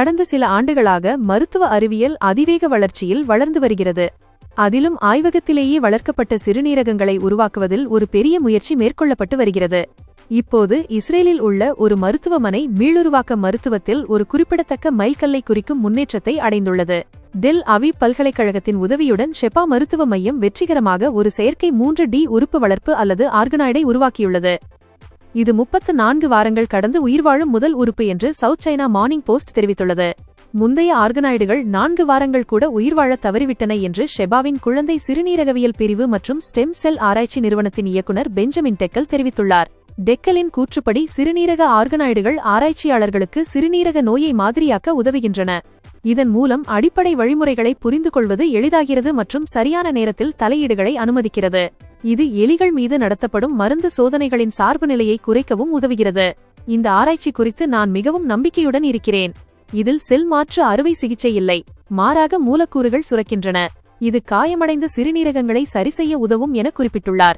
கடந்த சில ஆண்டுகளாக மருத்துவ அறிவியல் அதிவேக வளர்ச்சியில் வளர்ந்து வருகிறது. அதிலும் ஆய்வகத்திலேயே வளர்க்கப்பட்ட சிறுநீரகங்களை உருவாக்குவதில் ஒரு பெரிய முயற்சி மேற்கொள்ளப்பட்டு வருகிறது. இப்போது இஸ்ரேலில் உள்ள ஒரு மருத்துவமனை மீளுருவாக்க மருத்துவத்தில் ஒரு குறிப்பிடத்தக்க மைல்கல்லை குறிக்கும் முன்னேற்றத்தை அடைந்துள்ளது. டெல் அவி பல்கலைக்கழகத்தின் உதவியுடன் ஷெப்பா மருத்துவ மையம் வெற்றிகரமாக ஒரு செயற்கை மூன்று டி உறுப்பு வளர்ப்பு அல்லது ஆர்கனாய்டை உருவாக்கியுள்ளது. இது முப்பத்து நான்கு வாரங்கள் கடந்து உயிர்வாழும் முதல் உறுப்பு என்று சவுத் சைனா மார்னிங் போஸ்ட் தெரிவித்துள்ளது. முந்தைய ஆர்கனாய்டுகள் நான்கு வாரங்கள் கூட உயிர்வாழ தவறிவிட்டன என்று ஷெபாவின் குழந்தை சிறுநீரகவியல் பிரிவு மற்றும் ஸ்டெம் செல் ஆராய்ச்சி நிறுவனத்தின் இயக்குநர் பெஞ்சமின் டெக்கல் தெரிவித்துள்ளார். டெக்கலின் கூற்றுப்படி சிறுநீரக ஆர்கனாய்டுகள் ஆராய்ச்சியாளர்களுக்கு சிறுநீரக நோயை மாதிரியாக்க உதவுகின்றன. இதன் மூலம் அடிப்படை வழிமுறைகளை புரிந்து கொள்வது எளிதாகிறது மற்றும் சரியான நேரத்தில் தலையீடுகளை அனுமதிக்கிறது. இது எலிகள் மீது நடத்தப்படும் மருந்து சோதனைகளின் சார்பு நிலையை குறைக்கவும் உதவுகிறது. இந்த ஆராய்ச்சி குறித்து நான் மிகவும் நம்பிக்கையுடன் இருக்கிறேன். இதில் செல் மாற்று அறுவை சிகிச்சை இல்லை. மாறாக மூலக்கூறுகள் சுரக்கின்றன. இது காயமடைந்த சிறுநீரகங்களை சரிசெய்ய உதவும் என குறிப்பிட்டுள்ளார்.